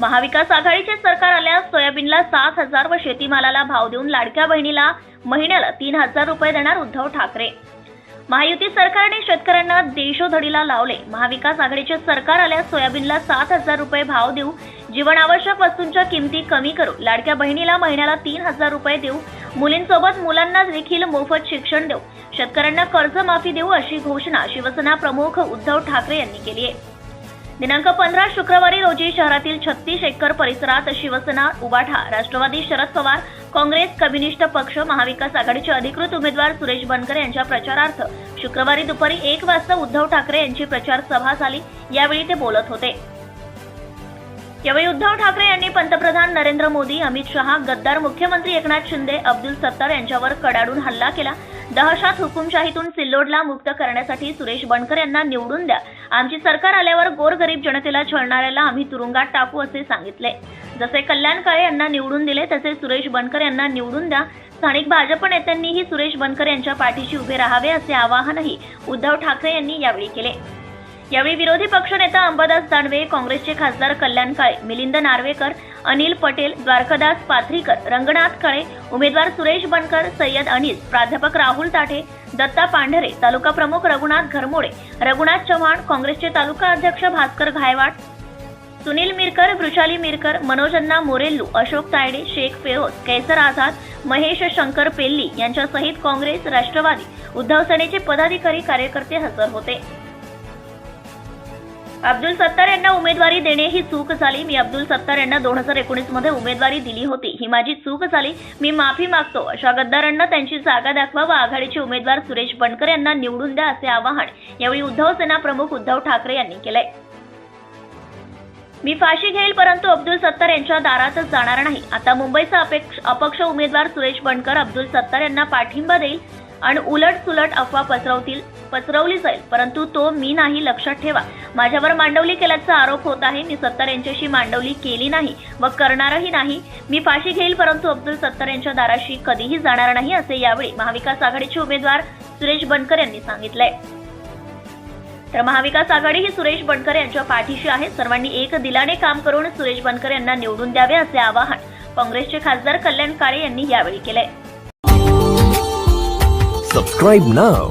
महाविकास आघाडीचे सरकार आल्यास सोयाबीनला सात हजार व शेतीमालाला भाव देऊन लाडक्या बहिणीला महिन्याला तीन हजार रुपये देणार उद्धव ठाकरे. महायुती सरकारने शेतकऱ्यांना देशोधडीला लावले. महाविकास आघाडीचे सरकार आल्यास सोयाबीनला सात हजार रुपये भाव देऊ जीवनावश्यक वस्तूंच्या किमती कमी करू लाडक्या बहिणीला महिन्याला तीन हजार रुपये देऊ मुलींसोबत मुलांना देखील मोफत शिक्षण देऊ शेतकऱ्यांना कर्जमाफी देऊ अशी घोषणा शिवसेना प्रमुख उद्धव ठाकरे यांनी केली आहे. दिनांक पंधरा शुक्रवारी रोजी शहरातील छत्तीस एकर परिसरात शिवसेना उबाठा राष्ट्रवादी शरद पवार काँग्रेस कम्युनिस्ट पक्ष महाविकास आघाडीचे अधिकृत उमेदवार सुरेश बनकर यांच्या प्रचारार्थ शुक्रवारी दुपारी एक वाजता उद्धव ठाकरे यांची प्रचार सभा झाली. यावेळी ते बोलत होते. यावेळी उद्धव ठाकरे यांनी पंतप्रधान नरेंद्र मोदी अमित शहा गद्दार मुख्यमंत्री एकनाथ शिंदे अब्दुल सत्तार यांच्यावर कडाडून हल्ला केला. दहशत हुकुमशाहीतून सिल्लोडला मुक्त करण्यासाठी सुरेश बनकर यांना निवडून द्या. आमची सरकार आल्यावर गोरगरीब जनतेला छळणाऱ्याला आम्ही तुरुंगात टाकू असे सांगितले. जसे कल्याण काळे यांना निवडून दिले तसे सुरेश बनकर यांना निवडून द्या. स्थानिक भाजप नेत्यांनीही सुरेश बनकर यांच्या पाठीशी उभे राहावे असे आवाहनही उद्धव ठाकरे यांनी यावेळी केले. यावेळी विरोधी पक्षनेता अंबादास दानवे काँग्रेसचे खासदार कल्याण काळे मिलिंद नार्वेकर अनिल पटेल द्वारकादास पाथरीकर रंगनाथ काळे उमेदवार सुरेश बनकर सय्यद अनीस प्राध्यापक राहुल ताठे दत्ता पांढरे तालुका प्रमुख रघुनाथ घरमोडे रघुनाथ चव्हाण काँग्रेसचे तालुका अध्यक्ष भास्कर घायवाड सुनील मिरकर वृषाली मिरकर मनोजन्ना मोरेल्लू अशोक तायडे शेख फेरोज कैसर आझाद महेश शंकर पेल्ली यांच्यासहित काँग्रेस राष्ट्रवादी उद्धव सेनेचे पदाधिकारी कार्यकर्ते हजर होते. अब्दुल सत्तार यांना उमेदवारी देणे ही चूक झाली. मी अब्दुल सत्तार यांना दोन हजार एकोणीसमध्ये उमेदवारी दिली होती. ही माझी चूक झाली. मी माफी मागतो. अशा गद्दारांना त्यांची जागा दाखवा व आघाडीचे उमेदवार सुरेश बनकर यांना निवडून द्या असे आवाहन यावेळी उद्धव सेना प्रमुख उद्धव ठाकरे यांनी केलंय. मी फाशी घेईल परंतु अब्दुल सत्तार यांच्या दारातच जाणार नाही. आता मुंबईचा अपेक्ष अपक्ष उमेदवार सुरेश बनकर अब्दुल सत्तार यांना पाठिंबा देईल आणि उलट सुलट अफवा पसरवतील. पसरवली जाईल. परंतु तो मी नाही लक्षात ठेवा. माझ्यावर मांडवली केल्याचा आरोप होत आहे. मी सत्तार यांच्याशी मांडवली केली नाही व करणारही नाही. मी फाशी घेईल परंतु अब्दुल सत्तार यांच्या दाराशी कधीही जाणार नाही असे यावेळी महाविकास आघाडीचे उमेदवार सुरेश बनकर यांनी सांगितलंय. तर महाविकास आघाडी ही सुरेश बनकर यांच्या पाठीशी आहे. सर्वांनी एक दिलाने काम करून सुरेश बनकर यांना निवडून द्यावे असे आवाहन काँग्रेसचे खासदार कल्याण काळे यांनी यावेळी केलंय. सबस्क्राईब नाव